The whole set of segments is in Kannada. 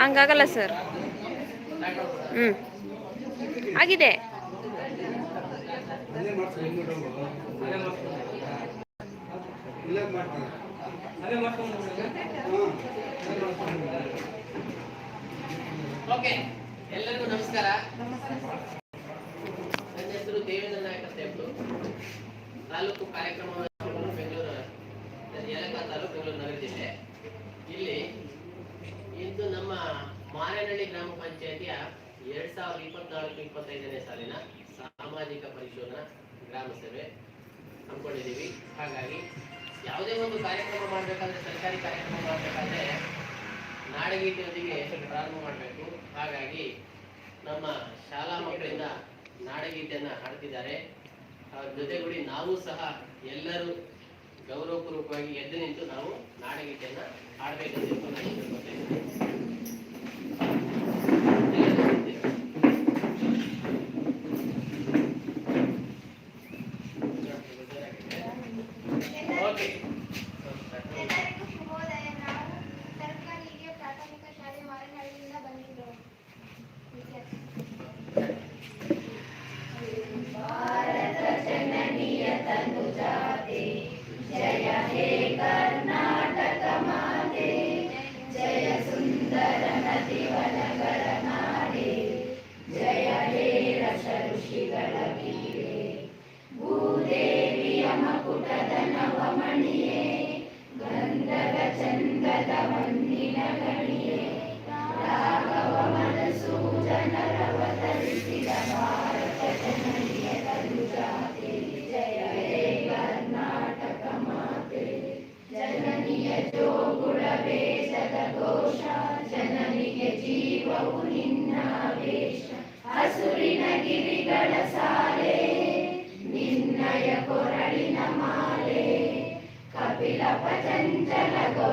ಹಂಗಾಗಲ್ಲ ಸರ್. ಹ್ಞೂ ಆಗಿದೆ. ಓಕೆ ಎಲ್ಲರಿಗೂ ನಮಸ್ಕಾರ ನನ್ನ ಹೆಸರು ದೇವೇಂದ್ರ ನಾಯಕ ಸಾಹೇಬ್ರು ತಾಲೂಕು ಕಾರ್ಯಕ್ರಮ ಬೆಂಗಳೂರು, ಯಲಕ ತಾಲೂಕು ಬೆಂಗಳೂರು ನಗರ ಜಿಲ್ಲೆ. ಇಲ್ಲಿ ಇಂದು ನಮ್ಮ ಮಾರೇನಹಳ್ಳಿ ಗ್ರಾಮ ಪಂಚಾಯತಿಯ ಎರಡ್ ಸಾವಿರದ ಇಪ್ಪತ್ನಾಲ್ಕು, ಇಪ್ಪತ್ತೈದನೇ ಸಾಲಿನ ಸಾಮಾಜಿಕ ಪರಿಶೋಧನಾ ಗ್ರಾಮ ಸಭೆ ಹಮ್ಮಿಕೊಂಡಿದ್ದೀವಿ. ಹಾಗಾಗಿ ಯಾವುದೇ ಒಂದು ಕಾರ್ಯಕ್ರಮ ಮಾಡಬೇಕಾದ್ರೆ, ಸರ್ಕಾರಿ ಕಾರ್ಯಕ್ರಮ ಮಾಡಬೇಕಾದ್ರೆ ನಾಡಗೀತೆಯೊಂದಿಗೆ ಪ್ರಾರಂಭ ಮಾಡಬೇಕು. ಹಾಗಾಗಿ ನಮ್ಮ ಶಾಲಾ ಮಕ್ಕಳಿಂದ ನಾಡಗೀತೆಯನ್ನು ಹಾಡ್ತಿದ್ದಾರೆ. ಅವ್ರ ಜೊತೆಗೂಡಿ ನಾವು ಸಹ ಎಲ್ಲರೂ ಗೌರವಪೂರ್ವಕವಾಗಿ ಎದ್ದು ನಿಂತು ನಾವು ನಾಡಗೀತೆಯನ್ನು ಹಾಡಬೇಕಂತ ತ್ರಿಲೋಕವು ನಿನ್ನ ವೇಷ ಹಸುರಿನ ಗಿರಿಗಳ ಸಾಲೆ ನಿನ್ನಯ ಕೊರಳಿನ ಮಾಲೆ ಕಪಿಲ ಪತಂಜಲ ಗೌ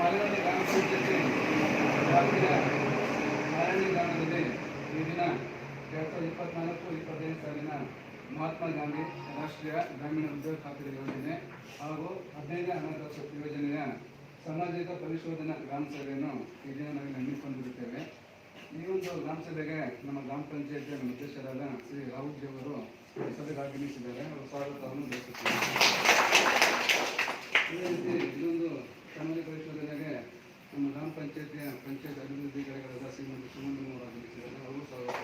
ಮಾಲಿನ್ಯ ಗ್ರಾಮ ಪಂಚಾಯತಿ ವ್ಯಾಪ್ತಿಯ ಮಾಲಿನ್ಯ ಗ್ರಾಮದಲ್ಲಿ ಈ ದಿನ ಎರಡು ಸಾವಿರದ ಇಪ್ಪತ್ನಾಲ್ಕು ಇಪ್ಪತ್ತೈದು ಸಾಲಿನ ಮಹಾತ್ಮ ಗಾಂಧಿ ರಾಷ್ಟ್ರೀಯ ಗ್ರಾಮೀಣ ಉದ್ಯೋಗ ಖಾತ್ರಿ ಯೋಜನೆ ಹಾಗೂ ಹದಿನೈದನೇ ಹಣಕಾಸು ಯೋಜನೆಯ ಸಾಮಾಜಿಕ ಪರಿಶೋಧನಾ ಗ್ರಾಮ ಸಭೆಯನ್ನು ಈ ದಿನ ನಾವು ಹಮ್ಮಿಕೊಂಡಿರುತ್ತೇವೆ ಈ ಒಂದು ಗ್ರಾಮ ಸಭೆಗೆ ನಮ್ಮ ಗ್ರಾಮ ಪಂಚಾಯತಿಯ ಅಧ್ಯಕ್ಷರಾದ ಶ್ರೀ ರಾಹುಲ್ ಜಿ ಅವರು ಈ ಸಭೆಗೆ ಆಗಮಿಸಿದ್ದಾರೆ ಅವರು ಸ್ವಾಗತವನ್ನು ಬಯಸುತ್ತೇವೆ ರೀತಿ ಇದೊಂದು ಸಾಮಾಜಿಕ ಪರಿಶೋಧನೆಗೆ ನಮ್ಮ ಗ್ರಾಮ ಪಂಚಾಯತಿಯ ಪಂಚಾಯತ್ ಅಭಿವೃದ್ಧಿಗಳಾದ ಶ್ರೀಮಂತ ಸುಮಂದ್ರ ಅವರು ಆಗಮಿಸಿದ್ದಾರೆ ಅವರು ಸ್ವಾಗತ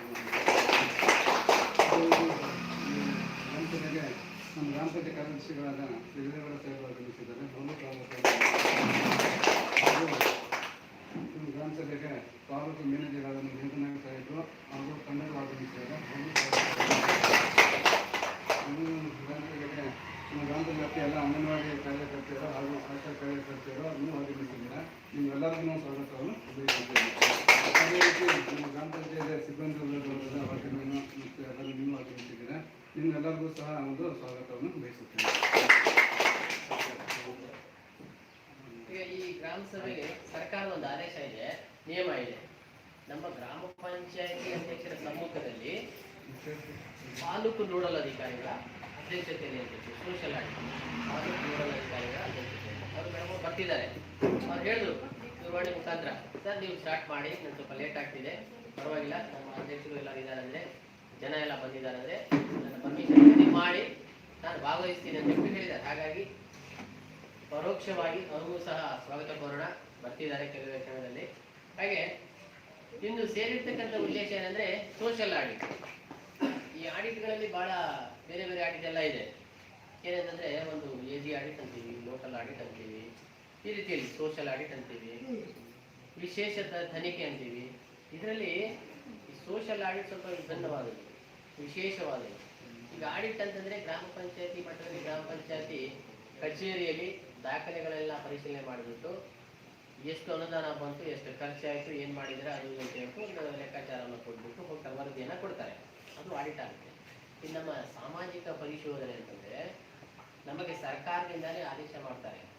ನಮ್ಮ ಗ್ರಾಮ ಪಂಚಾಯತ್ ಕಾರ್ಯದರ್ಶಿಗಳಾದ ಶ್ರೀ ವೀರಗೌಡ ಸಾಹೇಬರು ಆಗಮಿಸಿದ್ದಾರೆ ಅವರು ಸ್ವಾಗತವನ್ನು ಹಾಗೂ ನಮ್ಮ ಗ್ರಾಮ ಸಭೆಗೆ ತಾಲೂಕು ಮ್ಯಾನೇಜರ್ ಆದ ವೆಂಕಟನಾಯಕ ಸಾಹೇಬರು ಹಾಗೂ ಕನ್ನಡ ಆಗಮಿಸಿದ್ದಾರೆ ಅವರು ಇನ್ನು ಗ್ರಾಮ ಸಭೆಗೆ ನಮ್ಮ ಗ್ರಾಮದ ವ್ಯಾಪ್ತಿಯ ಎಲ್ಲ ಅಂಗನವಾಡಿ ಕಾರ್ಯಕರ್ತೆಯರು ಹಾಗೂ ಆಶಾ ಕಾರ್ಯಕರ್ತೆಯರು ಇನ್ನೂ ಆಗಮಿಸಿದ್ದಾರೆ ನಿಮ್ಮೆಲ್ಲರಿಗೂ ಸ್ವಾಗತವನ್ನು ಬಯಸುತ್ತೇನೆ ಅದೇ ರೀತಿ ನಮ್ಮ ಗ್ರಾಮ ಪಂಚಾಯತ್ ಸಿಬ್ಬಂದಿ ವರ್ಗದವರಾದ ವಾರ್ಡ್ಗಳನ್ನು ಮತ್ತು ಎಲ್ಲರೂ ನೀವು ಆಗಮಿಸಿದ್ದೀರಾ ನಿಮ್ಮೆಲ್ಲರಿಗೂ ಸಹ ಒಂದು ಸ್ವಾಗತವನ್ನು ಬಯಸುತ್ತೇನೆ ಈಗ ಈ ಗ್ರಾಮ ಸಭೆಗೆ ಸರ್ಕಾರದ ಒಂದು ಆದೇಶ ಇದೆ ನಿಯಮ ಇದೆ ನಮ್ಮ ಗ್ರಾಮ ಪಂಚಾಯತಿ ಅಧ್ಯಕ್ಷರ ಸಮ್ಮುಖದಲ್ಲಿ ತಾಲೂಕು ನೋಡಲ್ ಅಧಿಕಾರಿಗಳ ಅಧ್ಯಕ್ಷತೆಯಲ್ಲಿ ಇರ್ಬೇಕು ಸೋಷಿಯಲ್ ಆಡಿಟ್ ತಾಲೂಕು ನೋಡಲ್ ಅಧಿಕಾರಿಗಳ ಅಧ್ಯಕ್ಷತೆಯಲ್ಲಿ ಬರ್ತಿದ್ದಾರೆ ಅವ್ರು ಹೇಳಿದ್ರು ದೂರವಾಣಿ ಮುಖಾಂತರ. ಸರ್, ನೀವು ಸ್ಟಾರ್ಟ್ ಮಾಡಿ ನಾನು ಸ್ವಲ್ಪ ಲೇಟ್ ಆಗ್ತಿದೆ. ಪರವಾಗಿಲ್ಲ, ನಮ್ಮ ಅಧ್ಯಕ್ಷರು ಎಲ್ಲ ಇದ್ದಾರೆ ಅಂದರೆ ಜನ ಎಲ್ಲ ಬಂದಿದ್ದಾರೆ ಅಂದರೆ ನನ್ನ ಪರ್ಮಿಷನ್ ಮಾಡಿ. ನಾನು ಭಾಗವಹಿಸ್ತೀನಿ ಅಂತ ಹೇಳಿ ಹೇಳಿದ್ದಾರೆ. ಹಾಗಾಗಿ ಪರೋಕ್ಷವಾಗಿ ಅವ್ರಿಗೂ ಸಹ ಸ್ವಾಗತ ಕೋರೋಣ. ಬರ್ತಿದ್ದಾರೆ ಕೆಲವೇ ಕ್ಷಣದಲ್ಲಿ. ಹಾಗೆ, ಇಂದು ಸೇರಿರ್ತಕ್ಕಂಥ ಉದ್ದೇಶ ಏನಂದ್ರೆ ಸೋಷಿಯಲ್ ಆಡಿಟ್ ಈ ಆಡಿಟ್ಗಳಲ್ಲಿ ಬಹಳ ಬೇರೆ ಬೇರೆ ಆಡಿಟ್ ಎಲ್ಲ ಇದೆ. ಏನಂತಂದ್ರೆ, ಒಂದು ಎ ಜಿ ಆಡಿಟ್ ಅಂತೀವಿ ಲೋಕಲ್ ಆಡಿಟ್ ಅಂತೀವಿ. ಈ ರೀತಿಯಲ್ಲಿ ಸೋಷಿಯಲ್ ಆಡಿಟ್ ಅಂತೀವಿ. ವಿಶೇಷ ತನಿಖೆ ಅಂತೀವಿ. ಇದರಲ್ಲಿ ಸೋಷಿಯಲ್ ಆಡಿಟ್ ಸ್ವಲ್ಪ ವಿಭಿನ್ನವಾದದ್ದು, ವಿಶೇಷವಾದದ್ದು. ಈಗ ಆಡಿಟ್ ಅಂತಂದ್ರೆ ಗ್ರಾಮ ಪಂಚಾಯತಿ ಮಟ್ಟದಲ್ಲಿ ಗ್ರಾಮ ಪಂಚಾಯತಿ ಕಚೇರಿಯಲ್ಲಿ ದಾಖಲೆಗಳೆಲ್ಲ ಪರಿಶೀಲನೆ ಮಾಡಿಬಿಟ್ಟು ಎಷ್ಟು ಅನುದಾನ ಬಂತು, ಎಷ್ಟು ಖರ್ಚಾಯಿತು, ಏನು ಮಾಡಿದ್ರೆ, ಅದು ಇದು ಅಂತ ಒಂದು ಲೆಕ್ಕಾಚಾರವನ್ನು ಕೊಟ್ಬಿಟ್ಟು ಹೋಗ್ತಾರೆ, ವರದಿಯನ್ನು ಕೊಡ್ತಾರೆ. ಅದು ಆಡಿಟ್ ಆಗುತ್ತೆ. ಇನ್ನು ನಮ್ಮ ಸಾಮಾಜಿಕ ಪರಿಶೋಧನೆ ಅಂತಂದರೆ, ನಮಗೆ ಸರ್ಕಾರದಿಂದಲೇ ಆದೇಶ ಮಾಡ್ತಾರೆ.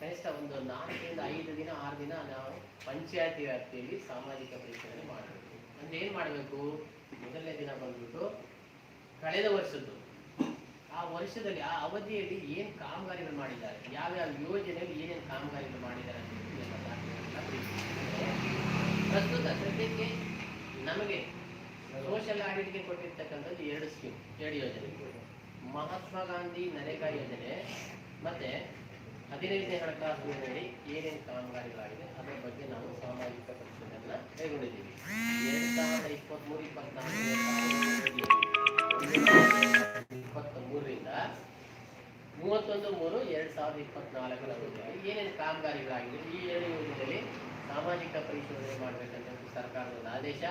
ಕನಿಷ್ಠ ಒಂದು ನಾಲ್ಕರಿಂದ ಐದು ದಿನ, ಆರು ದಿನ ನಾವು ಪಂಚಾಯತಿ ವ್ಯಾಪ್ತಿಯಲ್ಲಿ ಸಾಮಾಜಿಕ ಪರಿಶೀಲನೆ ಮಾಡಬೇಕು. ಅಂದ್ರೆ ಏನು ಮಾಡಬೇಕು? ಮೊದಲನೇ ದಿನ ಬಂದ್ಬಿಟ್ಟು ಕಳೆದ ವರ್ಷದ್ದು. ಆ ವರ್ಷದಲ್ಲಿ, ಆ ಅವಧಿಯಲ್ಲಿ ಏನು ಕಾಮಗಾರಿಗಳು ಮಾಡಿದ್ದಾರೆ? ಯಾವ್ಯಾವ ಯೋಜನೆಯಲ್ಲಿ ಏನೇನು ಕಾಮಗಾರಿಗಳು ಮಾಡಿದ್ದಾರೆ ಅಂತ ಪ್ರಸ್ತುತ ಸದ್ಯಕ್ಕೆ ನಮಗೆ ಸೋಷಲ್ ಆಡಿಟ್ಗೆ ಕೊಟ್ಟಿರ್ತಕ್ಕಂಥದ್ದು ಎರಡು ಸ್ಕೀಮ್, ಎರಡು ಯೋಜನೆ. ಮಹಾತ್ಮ ಗಾಂಧಿ ನರೇಗಾ ಯೋಜನೆ, ಮತ್ತೆ ಹದಿನೈದನೇ ಹಣಕಾಸು ಯೋಜನೆಯಡಿ ಏನೇನು ಕಾಮಗಾರಿಗಳಾಗಿದೆ, ಅದರ ಬಗ್ಗೆ ನಾವು ಸಾಮಾಜಿಕ ಪರಿಶೀಲನೆಯನ್ನ ಕೈಗೊಂಡಿದ್ದೀವಿ. ಎರಡು ಸಾವಿರದ ಇಪ್ಪತ್ತ್ಮೂರು ಇಪ್ಪತ್ನಾಲ್ಕು ಇಪ್ಪತ್ತ ಮೂರರಿಂದ ಮೂವತ್ತೊಂದು ಮೂರು, ಎರಡು ಸಾವಿರದ ಇಪ್ಪತ್ನಾಲ್ಕರ ಏನೇನು ಕಾಮಗಾರಿಗಳಾಗಿದೆ, ಈ ಎರಡು ಯೋಜನೆಯಲ್ಲಿ ಸಾಮಾಜಿಕ ಪರಿಶೋಧನೆ ಮಾಡಬೇಕಂತ ಸರ್ಕಾರದ ಆದೇಶ,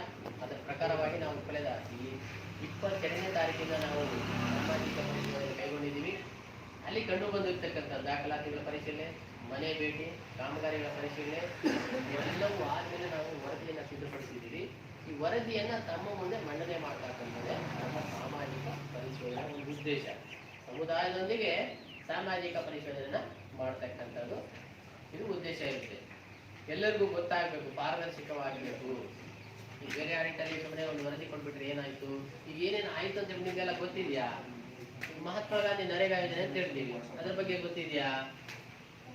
ಅದರ ಪ್ರಕಾರವಾಗಿ ನಾವು ಕಳೆದ ಈ ಇಪ್ಪತ್ತೆರಡನೇ ತಾರೀಕಿಂದ ನಾವು ಸಾಮಾಜಿಕ ಪರಿಶೋಧನೆ ಕೈಗೊಂಡಿದ್ದೀವಿ. ಅಲ್ಲಿ ಕಂಡು ಬಂದಿರತಕ್ಕಂಥ ದಾಖಲಾತಿಗಳ ಪರಿಶೀಲನೆ, ಮನೆ ಭೇಟಿ, ಕಾಮಗಾರಿಗಳ ಪರಿಶೀಲನೆ ಎಲ್ಲವೂ ಆದ್ಮೇಲೆ ನಾವು ವರದಿಯನ್ನು ಸಿದ್ಧಪಡಿಸಿದ್ದೀವಿ. ಈ ವರದಿಯನ್ನ ತಮ್ಮ ಮುಂದೆ ಮಂಡನೆ ಮಾಡ್ತಕ್ಕಂಥದ್ದೇ ನಮ್ಮ ಸಾಮಾಜಿಕ ಪರಿಶೋಧನೆ ಒಂದು ಉದ್ದೇಶ. ಸಮುದಾಯದೊಂದಿಗೆ ಸಾಮಾಜಿಕ ಪರಿಶೀಲನೆಯನ್ನ ಮಾಡ್ತಕ್ಕಂಥದ್ದು ಇದು ಉದ್ದೇಶ ಇರುತ್ತೆ. ಎಲ್ಲರಿಗೂ ಗೊತ್ತಾಗಬೇಕು, ಪಾರದರ್ಶಕವಾಗಿರಬೇಕು. ಈ ಬೇರೆ ಆಡಿಟಲ್ಲಿ ಸುಮ್ಮನೆ ಒಂದು ವರದಿ ಕೊಟ್ಬಿಟ್ರೆ ಏನಾಯ್ತು? ಈಗ ಏನೇನು ಆಯ್ತು ಅಂತ ನಿಮಗೆಲ್ಲ ಗೊತ್ತಿದೆಯಾ? ಈಗ ಮಹಾತ್ಮ ಗಾಂಧಿ ನರೇಗಾ ಯೋಜನೆ ಅಂತ ಹೇಳ್ತೀವಿ. ಅದ್ರ ಬಗ್ಗೆ ಗೊತ್ತಿದೆಯಾ?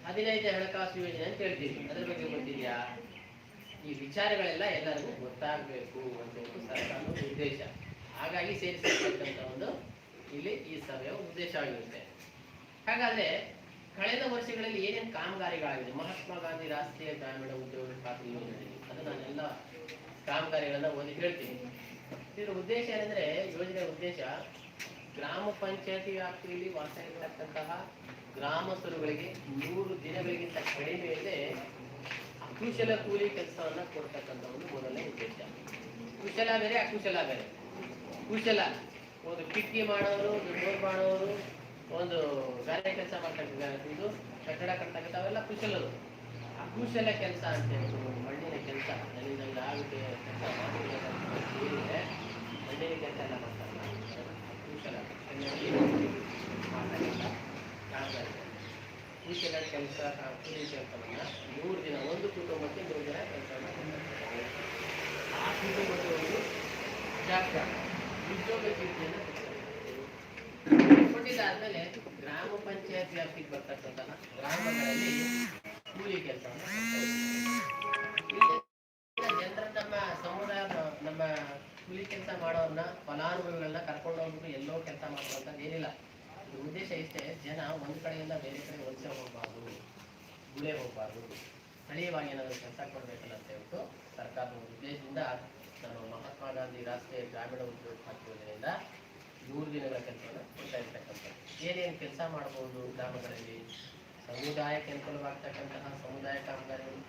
ಹದಿನೈದು ಹಣಕಾಸು ಯೋಜನೆ ಅಂತ ಹೇಳ್ತೀವಿ. ಅದ್ರ ಬಗ್ಗೆ ಗೊತ್ತಿದೆಯಾ? ಈ ವಿಚಾರಗಳೆಲ್ಲ ಎಲ್ಲರಿಗೂ ಗೊತ್ತಾಗಬೇಕು ಹೇಳಿ ಸರ್ಕಾರದ ಉದ್ದೇಶ. ಹಾಗಾಗಿ ಸೇರಿಸಿರ್ತಕ್ಕಂಥ ಒಂದು ಇಲ್ಲಿ ಈ ಸಭೆಯ ಉದ್ದೇಶ ಆಗಿರುತ್ತೆ ಹಾಗಾದ್ರೆ ಕಳೆದ ವರ್ಷಗಳಲ್ಲಿ ಏನೇನು ಕಾಮಗಾರಿಗಳಾಗಿದೆ ಮಹಾತ್ಮ ಗಾಂಧಿ ರಾಷ್ಟ್ರೀಯ ಗ್ರಾಮೀಣ ಉದ್ಯೋಗ ಖಾತ್ರಿ ಯೋಜನೆ. ಅದು ನಾನೆಲ್ಲ ಕಾಮಗಾರಿಗಳನ್ನ ಓದಿ ಹೇಳ್ತೀನಿ. ಇದರ ಉದ್ದೇಶ ಏನಂದ್ರೆ, ಯೋಜನೆಯ ಉದ್ದೇಶ ಗ್ರಾಮ ಪಂಚಾಯತಿ ವ್ಯಾಪ್ತಿಯಲ್ಲಿ ವಾಸ ಇರತಕ್ಕಂತಹ ಗ್ರಾಮಸ್ಥರುಗಳಿಗೆ ಮೂರು ದಿನಗಳಿಗಿಂತ ಕಡಿಮೆಯಲ್ಲೇ ಅಕುಶಲ ಕೂಲಿ ಕೆಲಸವನ್ನ ಕೊಡ್ತಕ್ಕಂಥ ಒಂದು ಮೊದಲನೇ ಉದ್ದೇಶ. ಕುಶಲ ಬೇರೆ, ಅಕುಶಲ ಬೇರೆ. ಕುಶಲ, ಒಂದು ಕಿಟ್ಟಿ ಮಾಡೋರು, ಒಂದು ಡೋರ್ ಮಾಡೋರು, ಒಂದು ಬೇರೆ ಕೆಲಸ ಮಾಡ್ತಕ್ಕಂಥ ಇದು, ಕಟ್ಟಡ ಕಟ್ತಕ್ಕಂಥ ಅವೆಲ್ಲ ಕುಶಲರು. ಅಕುಶಲ ಕೆಲಸ ಅಂತ ಹೇಳ್ಬೋದು. ಮಣ್ಣಿನ ಕೆಲಸ ನನ್ನಿಂದ ಆಗುತ್ತೆ ಕೆಲಸ ಮಾಡಿದ್ರೆ ಮಣ್ಣಿನ ಕೆಲಸ ಎಲ್ಲ ಮಾಡ್ತಾರಲ್ಲ ಕಾಮಗಾರಿ. ಕುಶಲ ಕೆಲಸ ಕೂಲಿ ಕೆಲಸವನ್ನ ನೂರು ದಿನ ಒಂದು ಕುಟುಂಬಕ್ಕೆ ನೂರು ದಿನ ಕೆಲಸ ಮಾಡ್ತಾರೆ ಆ ಕುಟುಂಬಕ್ಕೆ ಒಂದು ಜಾಗ ಉದ್ಯೋಗ ಚೀಟಿಯನ್ನು. ಕೊಟ್ಟಿದ್ದಾದ್ಮೇಲೆ ಗ್ರಾಮ ಪಂಚಾಯತ್ ವ್ಯಾಪ್ತಿಗೆ ಬರ್ತಕ್ಕಂತಹ ಗ್ರಾಮಗಳಲ್ಲಿ ಕೂಲಿ ಕೆಲಸವನ್ನು ಜನರ ನಮ್ಮ ಸಮುದಾಯದ ನಮ್ಮ ಕೂಲಿ ಕೆಲಸ ಮಾಡೋರನ್ನ ಫಲಾನುಭವಿಗಳನ್ನ ಕರ್ಕೊಂಡು ಹೋಗ್ಬಿಟ್ಟು ಎಲ್ಲೋ ಕೆಲಸ ಮಾಡುವಂಥದ್ದು ಏನಿಲ್ಲ. ಉದ್ದೇಶ ಇಷ್ಟೇ, ಜನ ಒಂದು ಕಡೆಯಿಂದ ಬೇರೆ ಕಡೆ ವಲಸೆ ಹೋಗಬಾರ್ದು, ಗುಳೆ ಹೋಗಬಾರ್ದು. ಸ್ಥಳೀಯವಾಗಿ ಏನಾದರೂ ಕೆಲಸ ಕೊಡಬೇಕಲ್ಲ ಅಂತ ಹೇಳ್ಬಿಟ್ಟು ಸರ್ಕಾರದ ಉದ್ದೇಶದಿಂದ ನಾನು ಮಹಾತ್ಮ ಗಾಂಧಿ ರಾಷ್ಟ್ರೀಯ ಗ್ರಾಮೀಣ ಉದ್ಯೋಗ ಖಾತೆ ಯೋಜನೆಯಿಂದ ನೂರು ದಿನಗಳ ಕೆಲಸವನ್ನು ಕೊಡ್ತಾ ಇರ್ತಕ್ಕಂಥ ಏನೇನು ಕೆಲಸ ಮಾಡ್ಬೋದು ಗ್ರಾಮಗಳಲ್ಲಿ, ಸಮುದಾಯಕ್ಕೆ ಅನುಕೂಲವಾಗ್ತಕ್ಕಂತಹ ಸಮುದಾಯ ಕಾಮಗಾರಿಗಳು,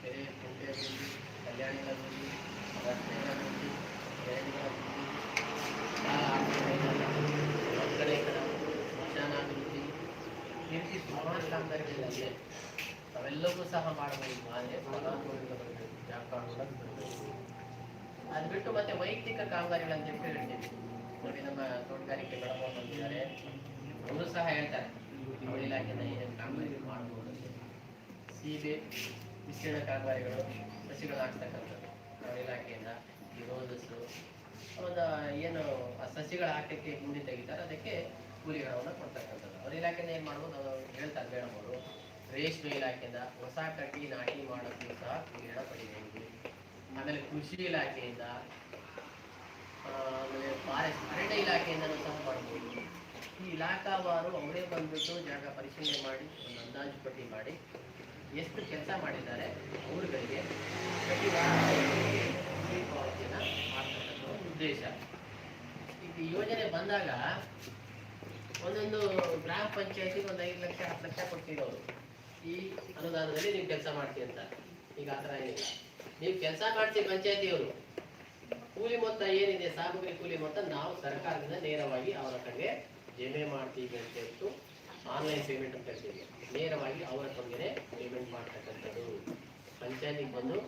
ಕೆರೆ ಕುಂಟೆ ಕಲ್ಯಾಣಿಗಳಲ್ಲಿ ಕಲ್ಯಾಣಿಗಳ ಅಭಿವೃದ್ಧಿ ರಸ್ತೆಗಳ ಅಭಿವೃದ್ಧಿ ಕೆರೆಗಳ ಅಭಿವೃದ್ಧಿ ಶಾಲಾ ಆಸ್ಪತ್ರೆಗಳ ಮಕ್ಕಳಿಗಳ ಸ್ಮಶಾನ ಅಭಿವೃದ್ಧಿ ಈ ಕಾಮಗಾರಿಗಳಿದೆ ಅವೆಲ್ಲವೂ ಸಹ ಮಾಡಬಹುದು ಆದರೆ ಅದು ಬಿಟ್ಟು ಮತ್ತೆ ವೈಯಕ್ತಿಕ ಕಾಮಗಾರಿಗಳಂತ ಹೇಳಿ ಹೇಳ್ತೀವಿ ನೋಡಿ, ನಮ್ಮ ತೋಟಗಾರಿಕೆ ಮೇಡಮ್ ಅವ್ರು ಸಹ ಹೇಳ್ತಾರೆ ಈ ಇಲಾಖೆಯಿಂದ ಏನೇನು ಕಾಮಗಾರಿ ಮಾಡಬಹುದು ಸೀಬೆ ವಿಸ್ತೀರ್ಣ ಕಾಮಗಾರಿಗಳು, ಸಸಿಗಳು ಹಾಕ್ತಕ್ಕಂಥದ್ದು. ಅವಳ ಇಲಾಖೆಯಿಂದ ಈ ಒಂದು ಏನು ಆ ಸಸಿಗಳು ಹಾಕಕ್ಕೆ ಗುಂಡಿ ತೆಗಿತಾರೆ, ಅದಕ್ಕೆ ಕೂಲಿಗಳನ್ನು ಕೊಡ್ತಕ್ಕಂಥದ್ದು. ಅವ್ರ ಇಲಾಖೆಯಿಂದ ಏನು ಮಾಡ್ಬೋದು? ಹೇಳ್ತಾರೆ ಮೇಡಮ್ ರೇಷ್ಮೆ ಇಲಾಖೆಯಿಂದ ಹೊಸ ಕಟ್ಟಿ ನಾಟಿ ಮಾಡೋಕ್ಕೂ ಸಹ ಹಣ ಪಡಿಬಹುದು ಆಮೇಲೆ ಕೃಷಿ ಇಲಾಖೆಯಿಂದ ಆಮೇಲೆ ಫಾರೆಸ್ಟ್, ಅರಣ್ಯ ಇಲಾಖೆಯಿಂದನೂ ಸಹ ಮಾಡ್ಬೋದು. ಈ ಇಲಾಖಾವಾರು ಅವರೇ ಬಂದ್ಬಿಟ್ಟು ಜಾಗ ಪರಿಶೀಲನೆ ಮಾಡಿ, ಒಂದು ಅಂದಾಜು ಪಟ್ಟಿ ಮಾಡಿ ಎಷ್ಟು ಕೆಲಸ ಮಾಡಿದ್ದಾರೆ ಊರುಗಳಿಗೆ. ಪ್ರತಿ ಕೂಲಿ ಮಾಡ್ತಕ್ಕಂಥ ಉದ್ದೇಶ. ಈ ಯೋಜನೆ ಬಂದಾಗ ಒಂದೊಂದು ಗ್ರಾಮ ಪಂಚಾಯತಿಗೆ ಒಂದು ಐದು ಲಕ್ಷ, ಹತ್ತು ಲಕ್ಷ ಕೊಡ್ತಿರೋರು ಈ ಅನುದಾನದಲ್ಲಿ ನೀವು ಕೆಲಸ ಮಾಡ್ತೀವಿ ಅಂತ. ಈಗ ಆ ಥರ ಏನಿಲ್ಲ. ನೀವು ಕೆಲಸ ಮಾಡ್ತೀವಿ ಪಂಚಾಯತಿಯವರು. ಕೂಲಿ ಮೊತ್ತ ಏನಿದೆ, ಸಾಮಗ್ರಿ ಕೂಲಿ ಮೊತ್ತ ನಾವು ಸರ್ಕಾರದಿಂದ ನೇರವಾಗಿ ಅವರ ಕಡೆಗೆ ಜಮೆ ಮಾಡ್ತೀವಿ ಅಂತ ಹೇಳ್ತು ಆನ್ಲೈನ್ ಪೇಮೆಂಟ್ ಅಂತ ಹೇಳ್ತೀವಿ. ನೇರವಾಗಿ ಅವರ ಕಡೆಗೆ ಪೇಮೆಂಟ್ ಮಾಡ್ತಕ್ಕಂಥದ್ದು. ಪಂಚಾಯತಿಗೆ ಬಂದು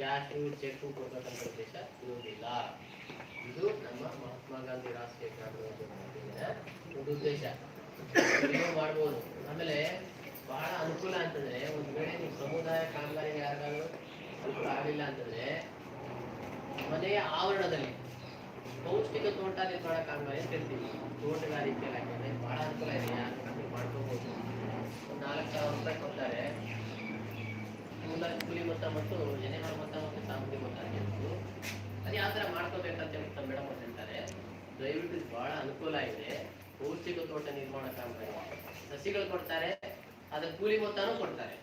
ಕ್ಯಾಶು ಚೆಕ್ ಕೊಡ್ತಕ್ಕಂಥ ಉದ್ದೇಶ ಇರುವುದಿಲ್ಲ. ಇದು ನಮ್ಮ ಮಹಾತ್ಮ ಗಾಂಧಿ ರಾಷ್ಟ್ರೀಯ ಗ್ರಾಮೀಣ ಒಂದು ಉದ್ದೇಶ. ಮಾಡ್ಬೋದು. ಆಮೇಲೆ ಬಹಳ ಅನುಕೂಲ ಅಂತಂದ್ರೆ ಒಂದು ವೇಳೆ ನೀವು ಸಮುದಾಯ ಕಾಮಗಾರಿ ಯಾರಾದ್ರೂ ಅನುಕೂಲ ಆಗಲಿಲ್ಲ ಅಂತಂದ್ರೆ ಮನೆಯ ಆವರಣದಲ್ಲಿ ಪೌಷ್ಟಿಕ ತೋಟ ನಿರ್ಮಾಣ ಕಾಮಗಾರಿ ಅಂತ ಹೇಳ್ತೀವಿ. ತೋಟಗಾರಿಕೆ ಇಲಾಖೆ ಬಹಳ ಅನುಕೂಲ ಇದೆ. ಯಾರು ಮಾಡ್ಕೋಬಹುದು ನಾಲ್ಕು ಸಾವಿರ ರೂಪಾಯಿ ಕೊಡ್ತಾರೆ. ಮೂಲ ಕೂಲಿ ಮೊತ್ತ ಮತ್ತು ಎನೆಮಾರ ಮೊತ್ತ ಮತ್ತು ಸಾಮಗ್ರಿ ಮೊತ್ತ ಆಗಿರ್ಬೋದು. ಅದು ಯಾವ ಥರ ಮಾಡ್ಕೋಬೇಕಂತ ಹೇಳ್ಬಿಟ್ಟು ಮೇಡಮ್ ಅವ್ರು ಹೇಳ್ತಾರೆ. ದಯವಿಟ್ಟು ಬಹಳ ಅನುಕೂಲ ಇದೆ ಪೌಷ್ಟಿಕ ತೋಟ ನಿರ್ಮಾಣ ಕಾಮಗಾರಿ ಸಸಿಗಳು ಕೊಡ್ತಾರೆ ಅದ್ರ ಕೂಲಿ ಮೊತ್ತನೂ ಕೊಡ್ತಾರೆ.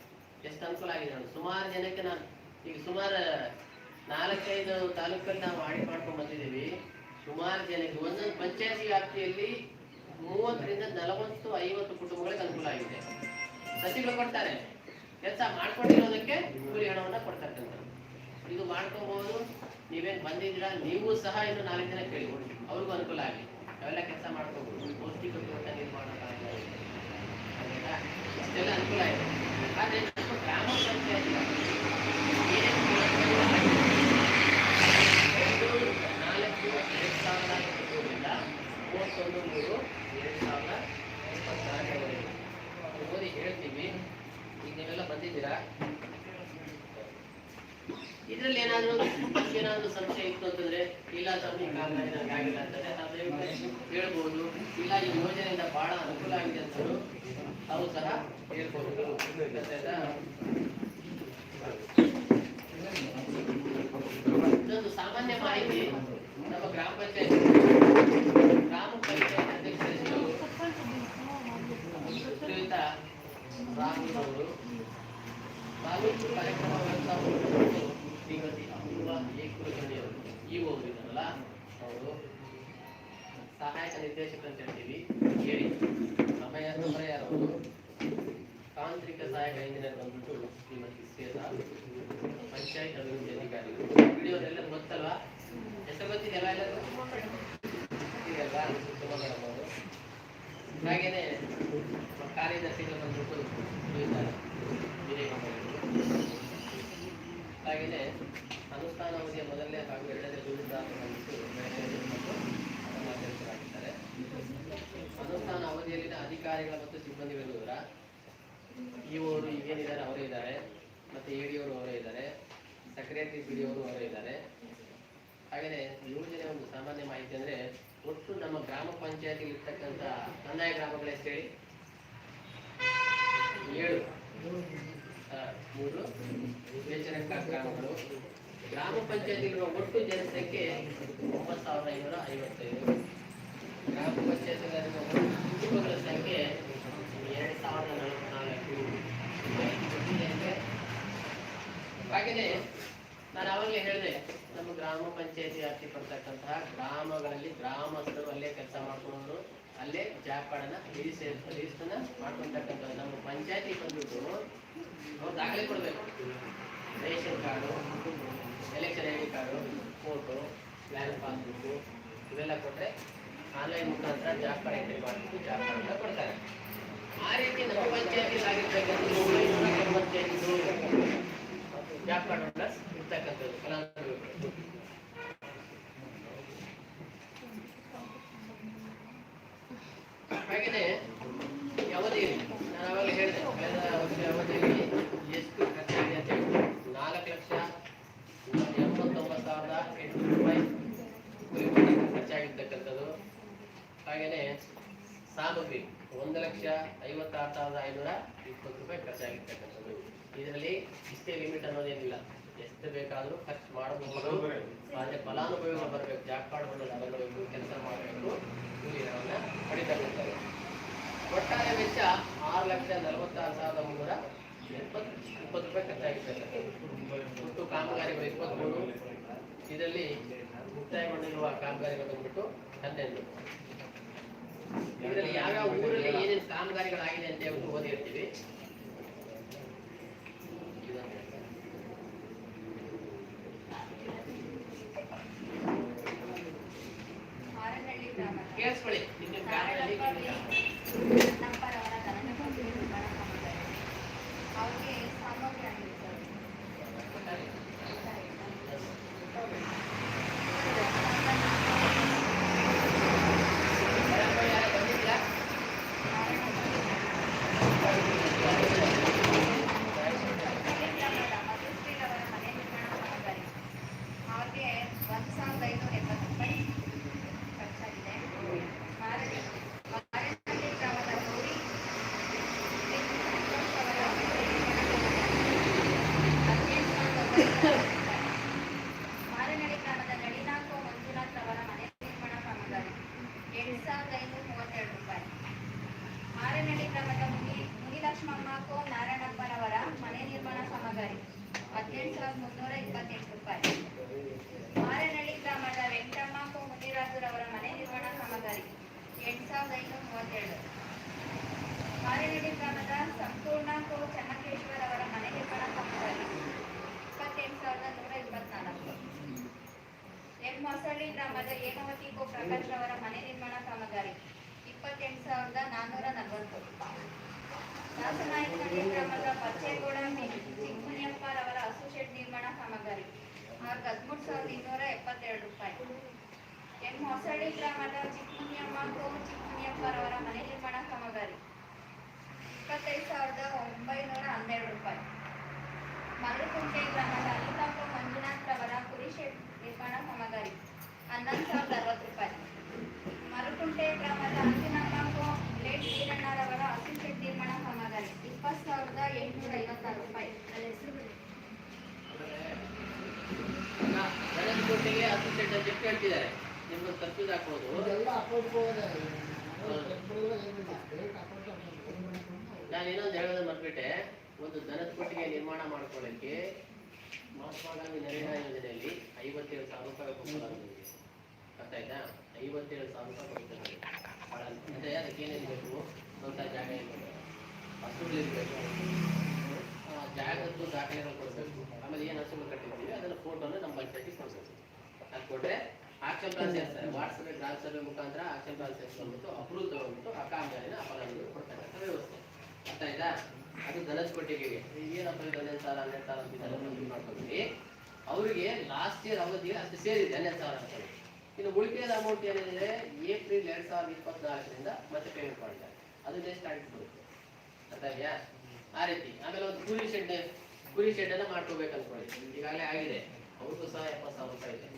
ಎಷ್ಟು ಅನುಕೂಲ ಆಗಿದೆ ನಾನು ಸುಮಾರು ಜನಕ್ಕೆ ನಾನು ಈಗ ಸುಮಾರು ನಾಲ್ಕೈದು ತಾಲೂಕಲ್ಲಿ ನಾವು ಆಡಿ ಮಾಡ್ಕೊಂಡು ಬಂದಿದ್ದೀವಿ. ಸುಮಾರು ಜನಕ್ಕೆ ಒಂದೊಂದು ಪಂಚಾಯತಿ ವ್ಯಾಪ್ತಿಯಲ್ಲಿ ಮೂವತ್ತರಿಂದ ನಲವತ್ತು, ಐವತ್ತು ಕುಟುಂಬಗಳಿಗೆ ಅನುಕೂಲ ಆಗಿದೆ. ಸಸಿಗಳು ಕೊಡ್ತಾರೆ. ಕೆಲಸ ಮಾಡ್ಕೊಂಡಿರೋದಕ್ಕೆ ಕೂಲಿ ಹಣವನ್ನ ಕೊಡ್ತಕ್ಕಂಥದ್ದು ಇದು ಮಾಡ್ಕೋಬಹುದು ನೀವೇನ್ ಬಂದಿದ್ದೀರಾ, ನೀವು ಸಹ ಇನ್ನು ನಾಲ್ಕು ಜನ ಕೇಳಿ ಅವ್ರಿಗೂ ಅನುಕೂಲ ಆಗಲಿ. ಅವೆಲ್ಲ ಕೆಲಸ ಮಾಡ್ಕೋಬಹುದು ಪೌಷ್ಟಿಕ ತೋಟ ನಿರ್ಮಾಣ ಅಷ್ಟೆಲ್ಲ ಅನುಕೂಲ ಇದೆ ಆದ್ರೆ ಗ್ರಾಮ ಪಂಚಾಯತ್ ನಾಲ್ಕು, ಎರಡು ಸಾವಿರದ ಮೂವತ್ತೊಂದು, ಮೂರು, ಎರಡು ಸಾವಿರದ ಇಪ್ಪತ್ತಾರರವರೆಗೆ ಓದಿ ಹೇಳ್ತೀವಿ. ಈಗ ನೀವೆಲ್ಲ ಬಂದಿದ್ದೀರಾ? ಇದ್ರಲ್ಲಿ ಏನಾದರೂ ಏನಾದರೂ ಸಂಶಯ ಇತ್ತು ಅಂತಂದ್ರೆ, ಇಲ್ಲ ಆಗಿಲ್ಲ ಹೇಳ್ಬೋದು. ಇಲ್ಲ, ಈ ಯೋಜನೆಯಿಂದ ಬಹಳ ಅನುಕೂಲ ಆಗಿದೆ ಅಂತ ತಾವು ಸಹ ಹೇಳ್ಬೋದು? ಇದೊಂದು ಸಾಮಾನ್ಯ ಮಾಹಿತಿ, ನಮ್ಮ ಗ್ರಾಮ ಪಂಚಾಯತ್ ಗ್ರಾಮ ಪಂಚಾಯತ್ ಅಧ್ಯಕ್ಷರು ಶ್ರೀಯುತ ರಾಹುಲ್ ಅವರು ತಾಲೂಕು ಕಾರ್ಯಕ್ರಮ ಶ್ರೀಮತಿ ಅಪೂರ್ವ ಏಕುಲಕರ್ಣಿಯವರು ಈ ಅವರು ಇದ್ದಾರಲ್ಲ ಅವರು ಸಹಾಯಕ ನಿರ್ದೇಶಕರು ಅಂತ ಹೇಳ್ತೀವಿ ಹೇಳಿ ಸಮಯ ಸಮಯರವರು ತಾಂತ್ರಿಕ ಸಹಾಯಕ ಇಂಜಿನಿಯರ್ ಬಂದ್ಬಿಟ್ಟು ಶ್ರೀಮತಿ ಶ್ವೇತಾ ಪಂಚಾಯತ್ ಅಭಿವೃದ್ಧಿ ಅಧಿಕಾರಿಗಳು ವಿಡಿಯೋದೆಲ್ಲ ಗೊತ್ತಲ್ವಾ ಹೆಸರು ಗೊತ್ತಿದೆಯಲ್ಲ ಎಲ್ಲ ಗೊತ್ತಿದೆಯಲ್ವಾ ಸುತ್ತಮ ಹಾಗೇನೆ ಕಾರ್ಯದರ್ಶಿಗಳು ಬಂದ್ಬಿಟ್ಟು ವೀರೇಗೌಡರು ಹಾಗೆಯೇ ಅನುಷ್ಠಾನ ಅವಧಿಯ ಮೊದಲನೇ ಹಾಗೂ ಎರಡನೇ ವಿರುದ್ಧ ಬಂದ್ಬಿಟ್ಟು ಅನುಷ್ಠಾನ ಅವಧಿಯಲ್ಲಿನ ಅಧಿಕಾರಿಗಳ ಮತ್ತು ಸಿಬ್ಬಂದಿಗಳ ವಿವರ ಇವರು ಈಗೇನಿದ್ದಾರೆ ಅವರೇ ಇದ್ದಾರೆ. ಮತ್ತು ಎ ಡಿ ಅವರು ಇದ್ದಾರೆ. ಸೆಕ್ರೆಟರಿ ಪಿ ಡಿ ಅವರು ಅವರೇ ಇದ್ದಾರೆ. ಹಾಗೆಯೇ ಯೋಜನೆ ಒಂದು ಸಾಮಾನ್ಯ ಮಾಹಿತಿ ಅಂದರೆ ಒಟ್ಟು ನಮ್ಮ ಗ್ರಾಮ ಪಂಚಾಯತಿ ಇರ್ತಕ್ಕಂಥ ಕಂದಾಯ ಗ್ರಾಮಗಳ ಎಷ್ಟು ಹೇಳಿ. ಏಳು. ಮೂರು. ವಿವೇಚನಕ ಗ್ರಾಮಗಳು. ಗ್ರಾಮ ಪಂಚಾಯತಿಗಳ ಒಟ್ಟು ಜನಸಂಖ್ಯೆ ಒಂಬತ್ತು ಸಾವಿರದ ಐನೂರ ಐವತ್ತೈದು. ಗ್ರಾಮ ಪಂಚಾಯತಿಗಳಿರುವ ಕುಟುಂಬಗಳ ಸಂಖ್ಯೆ ಎರಡು ಸಾವಿರದ ನಲವತ್ನಾಲ್ಕು ಹಾಗೆಯೇ ನಾನು ಅವಾಗಲೇ ಹೇಳಿದೆ ನಮ್ಮ ಗ್ರಾಮ ಪಂಚಾಯತಿ ವ್ಯಾಪ್ತಿ ಬರ್ತಕ್ಕಂತಹ ಗ್ರಾಮಗಳಲ್ಲಿ ಗ್ರಾಮಸ್ಥರು ಅಲ್ಲೇ ಕೆಲಸ ಮಾಡ್ಕೊಳ್ಳೋರು ಅಲ್ಲೇ ಕಾರ್ಡನ್ನ ರಿಜಿಸ್ಟ್ರೇ ರಿಜಿಸ್ಟರ್ನ ಮಾಡ್ಕೊಳ್ತಕ್ಕಂಥದ್ದು ನಮ್ಮ ಪಂಚಾಯತಿ ಬಂದ್ಬಿಟ್ಟು ಅವ್ರು ದಾಖಲೆ ಕೊಡಬೇಕು. Ration card election I D card photo bank passbook ಇವೆಲ್ಲ ಕೊಟ್ಟರೆ ಆನ್ಲೈನ್ ಮುಖಾಂತರ ಜಾಬ್ ಕಾರ್ಡ್ ಎಂಟ್ರಿ ಮಾಡಬೇಕು ಜಾಬ್ ಕಾರ್ಡನ್ನ ಕೊಡ್ತಾರೆ. ಆ ರೀತಿ ನಮ್ಮ ಪಂಚಾಯತಿ ಆಗಿರ್ತಕ್ಕಂಥ ಒಂಬೈನೂರ ಎಂಬತ್ತೈದು ಜಾಬ್ ಕಾರ್ಡ್ ಇರ್ತಕ್ಕಂಥದ್ದು. ಫಲಾನುಭವಿಗಳು ಹಾಗೆಯೇ ಯಾವುದೇ ನಾನು ಅವಾಗ ಹೇಳಿದೆ, ಕಳೆದ ವರ್ಷ ಅವಧಿಯಲ್ಲಿ ಎಷ್ಟು ಖರ್ಚಾಗಿದೆ ಅಂತ ಹೇಳಿ. ನಾಲ್ಕು ಲಕ್ಷ ಎಂಬತ್ತೊಂಬತ್ತು ಸಾವಿರದ ಎಂಟುನೂರು ರೂಪಾಯಿ ಕುರಿತು ಖರ್ಚಾಗಿರ್ತಕ್ಕಂಥದ್ದು. ಹಾಗೆಯೇ ಸಾಮಗ್ರಿ, ಒಂದು ಲಕ್ಷ ಐವತ್ತಾರು ಸಾವಿರದ ಐನೂರ ಇಪ್ಪತ್ತು ರೂಪಾಯಿ ಖರ್ಚಾಗಿರ್ತಕ್ಕಂಥದ್ದು. ಇದರಲ್ಲಿ ಇಷ್ಟೇ ಲಿಮಿಟ್ ಅನ್ನೋದೇನಿಲ್ಲ ಎಷ್ಟು ಬೇಕಾದರೂ ಖರ್ಚು ಮಾಡಬಹುದು. ಆದರೆ ಫಲಾನುಭವಿಗಳು ಬರಬೇಕು ಜಾಕ್ ಕಾರ್ಡ್ ಬಂದು ಕೆಲಸ ಮಾಡಬೇಕು. ಹಣವನ್ನ ಪಡಿತಕ್ಕಂಥದ್ದು. ಒಟ್ಟಾರೆ ವೆಚ್ಚ ಆರು ಲಕ್ಷ ನಲವತ್ತಾರು ಸಾವಿರದ ಮುನ್ನೂರ ಎಪ್ಪತ್ತು ಇಪ್ಪತ್ತು ರೂಪಾಯಿ ಖರ್ಚಾಗಿರ್ತದೆ ಒಟ್ಟು ಕಾಮಗಾರಿಗಳು ಇಪ್ಪತ್ತ್ಮೂರು ಇದರಲ್ಲಿ ಮುಕ್ತಾಯಗೊಂಡಿರುವ ಕಾಮಗಾರಿಗಳು ಬಂದ್ಬಿಟ್ಟು ಹನ್ನೆರಡು. ಇದರಲ್ಲಿ ಯಾವ್ಯಾವ ಊರಲ್ಲಿ ಏನೇನು ಕಾಮಗಾರಿಗಳಾಗಿದೆ ಅಂತ ಹೇಳ್ಬಿಟ್ಟು ಓದಿರ್ತೀವಿ ಮಾರನಹಳ್ಳಿ ಗ್ರಾಮದ ಕೇಳಿಸ್ಕೊಳ್ಳಿ. ನಿಮ್ಮ ಗ್ರಾಮದಲ್ಲಿ ನಂಬರವರ ಧನನಗಂಗೆ ನಿರ್ಮಾಣ ಕಾಮಗಾರಿ ಅವ್ರಿಗೆ ಸಾಮಗ್ರಿ ಆಗಿರ್ತಾರೆ ಯಾರು ಬಂದಿದ್ಯಾ ಗ್ರಾಮದ ಮಧುಶ್ರೀರವರ ಮನೆ ನಿರ್ಮಾಣ ಕಾಮಗಾರಿ ಅವ್ರಿಗೆ ಒಂದು ಸಾವಿರದ ಐನೂರ ಎಂಬತ್ತು ರೂಪಾಯಿ ಖರ್ಚಾಗಿದೆ ಮಾರಡಿ ಮಾರನಹಳ್ಳಿ ಗ್ರಾಮದ ಗೌರಿ ಮಾರನಹಳ್ಳಿ ಗ್ರಾಮದ ನಳಿನಾಕೋ ಮಂಜುನಾಥ್ ಅವರ ಮನೆ ನಿರ್ಮಾಣ ಕಾಮಗಾರಿ ಎಂಟು ಸಾವಿರದ ಐನೂರ ಮೂವತ್ತೆರಡು ರೂಪಾಯಿ ಮಾರನಹಳ್ಳಿ ಗ್ರಾಮದ ಮುನಿ ಮುನಿಲಕ್ಷ್ಮಮ್ಮ ಕೋ ನಾರಾಯಣಪ್ಪನವರ ಮನೆ ನಿರ್ಮಾಣ ಕಾಮಗಾರಿ ಹದಿನೆಂಟು ಸಾವಿರದ ಮುನ್ನೂರ ಇಪ್ಪತ್ತೆಂಟು ರೂಪಾಯಿ ಮಾರನಹಳ್ಳಿ ಗ್ರಾಮದ ವೆಂಕಟಮ್ಮ ಕೋ ಮುನಿರಾಜುರವರ ಮನೆ ನಿರ್ಮಾಣ ಕಾಮಗಾರಿ ಐನೂರ ಮೂವತ್ತೆರಡು. ಮಾರನಹಳ್ಳಿ ಗ್ರಾಮದ ಸಂಪೂರ್ಣ ಕೋ ಚನ್ನಕೇಶ್ವರ್ ಅವರ ನಿರ್ಮಾಣ ಕಾಮಗಾರಿ ಇಪ್ಪತ್ತೆಂಟು ಸಾವಿರದ ನೂರ ಇಪ್ಪತ್ನಾಲ್ಕು. ಎಂ ಗ್ರಾಮದ ಹೇಮಾವತಿ ಕೋ ಪ್ರಕಾಶ್ ರವರ ಮನೆ ನಿರ್ಮಾಣ ಕಾಮಗಾರಿ, ಇಪ್ಪತ್ತೆಂಟು ಸಾವಿರದ ನಾನ್ನೂರ ನಲವತ್ತು. ದಾಸನಾಯಕನಹಳ್ಳಿ ಗ್ರಾಮದ ಬಚ್ಚೇಗೌಡ ಚಿಕ್ಕಮುನಿಯಪ್ಪರವರ ಹಸು ನಿರ್ಮಾಣ ಕಾಮಗಾರಿ ಹದಿಮೂರು ಸಾವಿರದ ಇನ್ನೂರ ಎಪ್ಪತ್ತೆರಡು ರೂಪಾಯಿ. ಎನ್ ಹೊಸಳ್ಳಿ ಗ್ರಾಮದ ಚಿಕ್ಕಮುನಿಯಮ್ಮ ಕೋಮು ಚಿಕ್ಕಮುನಿಯಪ್ಪರವರ ಮನೆ ನಿರ್ಮಾಣ ಕಾಮಗಾರಿ. ಇಪ್ಪತ್ತೈದು ಸಾವಿರದ ಒಂಬೈನೂರ ಹನ್ನೆರಡು ರೂಪಾಯಿ. ಮರಳುಕುಂಟೆ ಗ್ರಾಮದ ಅನಿತಾಪ ಮಂಜುನಾಥ್ ರವರ ಕುರಿ ಶೆಡ್ ನಿರ್ಮಾಣ ಕಾಮಗಾರಿ. ಹನ್ನೊಂದು ಸಾವಿರದ ಅರವತ್ತು ರೂಪಾಯಿ. ಮರುಕುಂಟೆ ಗ್ರಾಮದ ಅಂಜನಮ್ಮ ಲೇಟ್ ವೀರಣ್ಣರವರ ಹಸು ಶೆಡ್ ನಿರ್ಮಾಣ ಕಾಮಗಾರಿ. ಇಪ್ಪತ್ತು ಸಾವಿರದ ಎಂಟುನೂರ ಐವತ್ತಾರು ರೂಪಾಯಿ. ಕೋಟಿಗೆ ಹತ್ತು ಶೆಡ್ ಅಂತ ಹೇಳ್ತಿದ್ದಾರೆ. ನಿಮ್ಗೆ ಕನ್ಫ್ಯೂಸ್ ಹಾಕೋದು? ನಾನು ಇನ್ನೊಂದು ಹೇಳೋದು ಮರ್ಬಿಟ್ಟೆ ಒಂದು ದನದ ಕೊಟ್ಟಿಗೆ ನಿರ್ಮಾಣ ಮಾಡ್ಕೊಳ್ಳೋಕ್ಕೆ ಮಹಾತ್ಮ ಗಾಂಧಿ ನರೇಗಾ ಯೋಜನೆಯಲ್ಲಿ ಐವತ್ತೇಳು ಸಾವಿರ ರೂಪಾಯಿ ಕೊಡ್ತಾರೆ ಅರ್ಥ ಆಯ್ತಾ ಐವತ್ತೇಳು ಸಾವಿರ ರೂಪಾಯಿ ಕೊಡ್ತಾರೆ ಅಂದರೆ ಅದಕ್ಕೆ ಏನೇನು ಬೇಕು? ಸ್ವಂತ ಜಾಗ ಇರಬೇಕು. ಹಸುಗಳು ಇರಬೇಕು. ಆ ಜಾಗದ್ದು ದಾಖಲೆಗಳು ಕೊಡಬೇಕು. ಆಮೇಲೆ ಏನು ಹಸುಗಳು ಕಟ್ಟಿದ್ದೀವಿ ಅದನ್ನ ಫೋಟೋನ ನಮ್ಮ ಪಂಚಾಯತಿಗೆ ಕೊಡ್ಬೇಕು ಅದು ಕೊಟ್ಟರೆ ಆಕ್ಷನ್ ಪ್ಲಾನ್ ಸೇರಿಸ್ತಾರೆ ವಾಟ್ಸಪ್ ಗ್ರಾಮ ಸಭೆ ಮುಖಾಂತರ ಆಕ್ಷನ್ ಪ್ಲಾನ್ ಸೇರಿಸ್ಕೊಂಡ್ಬಿಟ್ಟು ಅಪ್ರೂವ್ ತಗೊಂಡ್ಬಿಟ್ಟು ಆ ಕಾಮಗಾರಿನ ಅಪರಾಧಿಗಳು ಕೊಡ್ತಕ್ಕಂಥ ವ್ಯವಸ್ಥೆ. ಅರ್ಥ ಆಯ್ತಾ? ಅದು ಧನಸ್ ಕೊಟ್ಟಿಗೆಗೆ ಏನಪ್ಪ ಹನ್ನೆರಡು ಸಾವಿರ ಹನ್ನೆರಡು ಸಾವಿರ ಅಂತ ಇದೆಲ್ಲ ಇದು ಮಾಡ್ಕೊಂಡ್ವಿ ಅವರಿಗೆ ಲಾಸ್ಟ್ ಇಯರ್ ಅವಧಿಗೆ ಅಷ್ಟು ಸೇರಿದೆ, ಹನ್ನೆರಡು ಸಾವಿರ ಅಂತ ಇನ್ನು ಉಳಿಕೆಯ ಅಮೌಂಟ್ ಏನಿದೆ, ಏಪ್ರಿಲ್ ಎರಡು ಸಾವಿರದ ಇಪ್ಪತ್ನಾಲ್ಕರಿಂದ ಮತ್ತೆ ಪೇಮೆಂಟ್ ಮಾಡಿದ್ದಾರೆ. ಅದು ನೆಕ್ಸ್ಟ್ ಆಗಿ ಬರುತ್ತೆ. ಅರ್ಥ ಇದೆಯಾ ಆ ರೀತಿ. ಆಮೇಲೆ ಒಂದು ಕೂಲಿ ಶೆಡ್ ಕೂಲಿ ಶೆಡ್ ಅನ್ನ ಮಾಡ್ಕೋಬೇಕು ಅನ್ಕೊಳ್ಳಿ. ಈಗಾಗಲೇ ಆಗಿದೆ. ಅವ್ರಿಗೂ ಸಹ ಎಪ್ಪತ್ತು ಸಾವಿರ ರೂಪಾಯಿ ಇದೆ.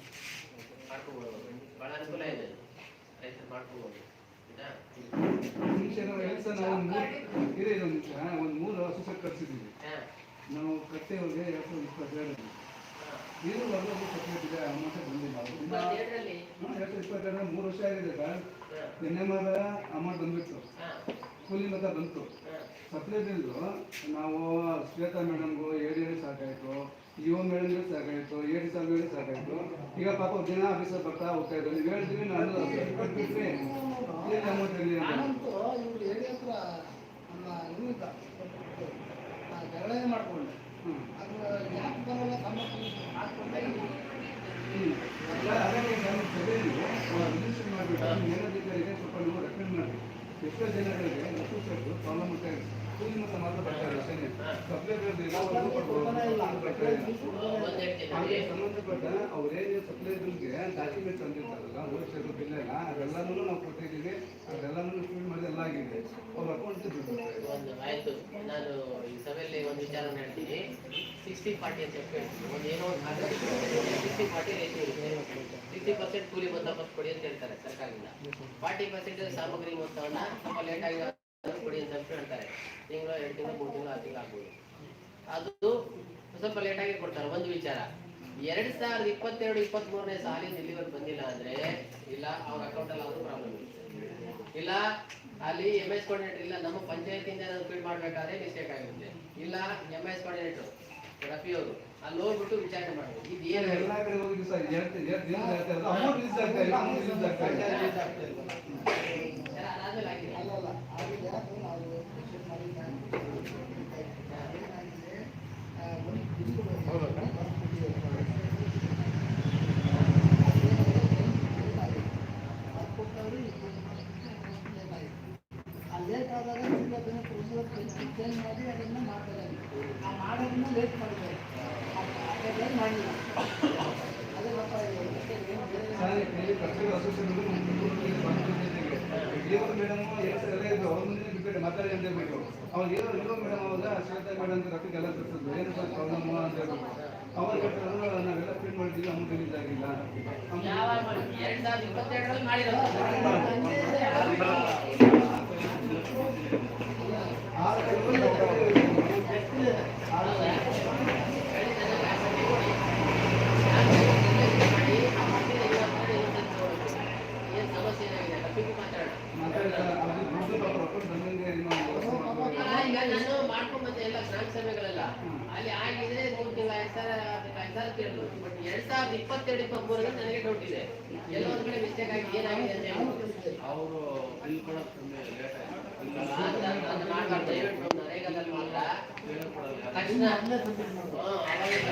ಮಾಡ್ಕೋಬಹುದು ಬಹಳ ಅನುಕೂಲ ಇದೆ. ರೈತರು ನಾವು ಒಂದು ಮೂರು ಒಂದು ನಿಮಿಷ ಒಂದು ಮೂರು ಹಸು ಸೆಟ್ ಕಟ್ಸಿದ್ದೀವಿ. ಹಾ, ನಾವು ಕಟ್ಟೆಯವ್ರಿಗೆ ಎರಡು ಸಾವಿರದ ಇಪ್ಪತ್ತೆರಡು. ಇದು ಒಂದು ಸಪ್ರೇಟ್ ಇದೆ ಅಮೌಂಟ್ ಬಂದಿಲ್ಲ ಎರಡು ಸಾವಿರದ ಇಪ್ಪತ್ತೆರಡು ಮೂರು ವರ್ಷ ಆಗಿದೆ. ಸರ್ ಅಮೌಂಟ್ ಬಂದ್ಬಿಟ್ಟು ಕೂಲಿ ಮತ ಬಂತು. ಸಪ್ಲೈ ಬಿಲ್ದು ನಾವು ಶ್ವೇತಾ ಮೇಡಮ್ಗೂ ಎ ಡಿ ಸಾಕಾಯಿತು. ಒ ಮೇಡಮ್ಗೆ ಸಾಕಾಯಿತು ಎ ಡಿ ಸಾರ್ಗೆ ಸಾಕಾಯಿತು. ಈಗ ಪಾಪ ದಿನ ಆಫೀಸರ್ ಬರ್ತಾ ಹೋಗ್ತಾ ಇದ್ದಾರೆ. ನೀವು ಹೇಳ್ತೀವಿ ನಾನು ಕೊಟ್ಬಿಟ್ರೆ ಏನು ಅಮೌಂಟ್ ಇರಲಿ ಅಂತ. ನಾನಂತೂ ಇವ್ರು ಹೇಳಿ ಹತ್ರ ನಮ್ಮ ಇವ್ರಿದ್ದ ಜಗಳನೇ ಮಾಡ್ಕೊಂಡೆ. ಅದು ಯಾಕೆ ಬರಲ್ಲ? ಮಾಡಿಬಿಟ್ಟು ಸ್ವಲ್ಪ ನೀವು ರೆಕಮೆಂಡ್ ಮಾಡಿ ಎಷ್ಟೋ ಜನಗಳಿಗೆ ಪ್ರಾಬ್ಲಮ್ ಆಗ್ತಾ ಇದೆ. ಕೂಲಿ ಮತ ಮಾತ್ರ ಬರ್ತಾ ಇದೆ ಅಷ್ಟೇ ಸಪ್ಲೈ ಬಿಲ್ ಇಲ್ಲ ಒಂದು ಕೊಡ್ಬೋದು, ಒಂದು ಬರ್ತಾ ಇಲ್ಲ. ಒಂದ್ ಹೇಳ್ತೀನಿ ಹಾಗೆ ನೋಡಿ. ಸಂಬಂಧಪಟ್ಟ ಅವ್ರೇನು ಸಪ್ಲೈ ಡಾಕ್ಯುಮೆಂಟ್ ತಂದಿರ್ತಾರಲ್ಲ ಓಡಿಸೋದು ಬಿಲ್ ಎಲ್ಲ ಅದೆಲ್ಲನೂ ನಾವು ಕೊಟ್ಟಿದ್ದೀವಿ. ಅದೆಲ್ಲನೂ ಫಿಲ್ ಮಾಡಿ ಎಲ್ಲ ಆಗಿದೆ. ಅವ್ರ ಅಕೌಂಟ್ ಒಂದು ಆಯ್ತು. ನಾನು ಈ ಸಭೆಯಲ್ಲಿ ಒಂದು ವಿಚಾರ ಹೇಳ್ತೀನಿ. ಸಿಕ್ಸ್ಟಿ ಫಾರ್ಟಿ ಅಂತ ಹೇಳ್ತೀನಿ. ಒಂದು ಏನೋ ಒಂದು ಸಿಕ್ಸ್ಟಿ ಫಾರ್ಟಿ ಸಿಕ್ಸ್ಟಿ ಪರ್ಸೆಂಟ್ ಕೂಲಿ ಫಸ್ಟ್ ಕೊಡಿ ಅಂತ ಹೇಳ್ತಾರೆ ಸರ್ಕಾರದಿಂದ. ಫಾರ್ಟಿ ಪರ್ಸೆಂಟ್ ಸಾಮಗ್ರಿ ಮೊತ್ತವನ್ನ ಸ್ವಲ್ಪ ಲೇಟ್ ಆಗಿ ಆದ್ರೂ ಕೊಡಿ ತಿಂಗಳು ಎರಡು ತಿಂಗಳು ಮೂರು ಅದು ಸ್ವಲ್ಪ ಲೇಟ್ ಆಗಿ ಕೊಡ್ತಾರೆ, ಒಂದು ವಿಚಾರ. ಎರಡ್ ಸಾವಿರದ ಇಪ್ಪತ್ತೆರಡು ಇಪ್ಪತ್ತ್ ಮೂರನೇ ಸಾಲಿನ ಡೆಲಿವರಿ ಬಂದಿಲ್ಲ ಅಂದ್ರೆ ಇಲ್ಲ, ಅವ್ರ ಅಕೌಂಟ್ ಅಲ್ಲಿ ಆದ್ರೂ ಪ್ರಾಬ್ಲಮ್ ಇಲ್ಲ. ಅಲ್ಲಿ ಎಂ ಎಸ್ ಕೋಆರ್ಡಿನೇಟರ್ ಇಲ್ಲ, ನಮ್ಮ ಪಂಚಾಯತಿಯಿಂದ ಫೀಡ್ ಮಾಡ್ಬೇಕಾದ್ರೆ ಮಿಸ್ಟೇಕ್ ಆಗುತ್ತೆ. ಇಲ್ಲ ಎಂ ಎಸ್ ಕೋಆರ್ಡಿನೇಟರ್ ರಫಿ ಅವರು. ಅಲ್ಲಿ ಹೋಗ್ಬಿಟ್ಟು ವಿಚಾರಣೆ ಮಾಡಬೇಕು ಇದು ಏನು ಏನು ಎಲ್ಲ ಕಡೆ ಹೋಗಿ ಸರ್ ಎರಡು ಎರಡು ದಿನ ಆಗ್ತಾ ಇದೆ ಅಮೌಂಟ್ ರಿಲೀಸ್ ಆಗ್ತಾ ಇಲ್ಲ ಅಮೌಂಟ್ ರಿಲೀಸ್ ಆಗ್ತಾ ಇಲ್ಲ. ಅದಾದ್ಮೇಲೆ ಆಗಿದೆ ಅಲ್ಲಲ್ಲ ಆಗಿದೆ ಅದು ನಾವು ಚೆಕ್ ಮಾಡಿದ್ದ ಏನಾಗಿದೆ ಆ, ಒಂದು ಬಿಲ್ಲು ಲೇಟ್ ಆದಾಗ ತಿರ್ಗಿ ಅದನ್ನು ಪ್ರೊಸೀಜರ್ ಚೇಂಜ್ ಮಾಡಿ ಅದನ್ನು ಮಾಡ್ತಾರೆ. ಆ ಮಾಡೋದನ್ನ ಲೇಟ್ ಮಾಡಿದ್ದಾರೆ ಅದೇ ಮಾಡಲಿಲ್ಲ ಅದೇ ಗೊತ್ತಾ ಸರ್ ಇಲ್ಲಿ ಕರ್ನಾಟಕ ಅಸೋಸಿಯೇಷನ್ ದೇವರು ಮೇಡಮ್ ಏನು ಸರ್ ಎಲ್ಲ ಇದ್ರು ಅವ್ರ ಮುಂದೆ ಬಿಟ್ಟು ಮಾತಾಡಿ ಅಂತ ಹೇಳ್ಬಿಟ್ಟು ಅವಾಗ ಏನೋ ಇರೋ ಮೇಡಮ್ ಅವಾಗ ಶ್ವೇತಾ ಮೇಡಮ್ ರಫಿಕ್ ಎಲ್ಲ ತರಿಸಿದ್ರು ಏನು ಸರ್ ಪ್ರಾಬ್ಲಮ್ ಅಂತ ಹೇಳ್ಬಿಟ್ಟು ಅವಾಗ ಹೇಳ್ತಾರೆ ನಾವೆಲ್ಲ ಫೀಲ್ ಮಾಡಿದ್ದೀವಿ ಅಮೌಂಟ್ ರಿಲೀಸ್ ಆಗಿಲ್ಲ ಯಾವಾಗ ಮಾಡಿ ಎರಡ್ ಸಾವಿರದ ಇಪ್ಪತ್ತೆರಡರಲ್ಲಿ ಮಾಡಿರೋದು ಆ ಏನ್ ಸಮಸ್ಯೆ ಏನಾಗಿದೆ ರಫಿಕ್ ಮಾತಾಡೋಣ ಮಾತಾಡ್ತಾರೆ ಅದು ದುಡ್ಡು ಪಾಪ ರೊಕ್ಕ ಬಂದಂಗೆ ಏನೋ ಒಂದು ವರ್ಷ ಮಾಡ್ತಾರೆ. ಅಲ್ಲ, ಈಗ ನಾನು ಮಾಡ್ಕೊಂಡ್ ಬಂದೆ ಎಲ್ಲ ಗ್ರಾಮ ಸಭೆಗಳೆಲ್ಲ ಅಲ್ಲಿ ಆಗಿದೆ ಮೂರು ತಿಂಗಳ ಎರಡ್ ಸಾವಿರ ಸಾವಿರ ಕೇಳಿದ್ರು ಬಟ್ ಎರಡ್ ಸಾವಿರದ ಇಪ್ಪತ್ತೆರಡು ಇಪ್ಪತ್ತ್ ಮೂರರಲ್ಲಿ ನನಗೆ ಡೌಟ್ ಇದೆ ಎಲ್ಲೋ ಒಂದ್ ಕಡೆ ಮಿಸ್ಟೇಕ್ ಆಗಿ ಏನಾಗಿದೆ ಅಂತ ಅವರು ಬಿಲ್ ತುಂಬಾ ಲೇಟ್ ಮಾಡ್ಬಾರ್ದು ದಯವಿಟ್ಟು ನರೇಗಾದಲ್ಲಿ ಮಾತ್ರ ತಕ್ಷಣ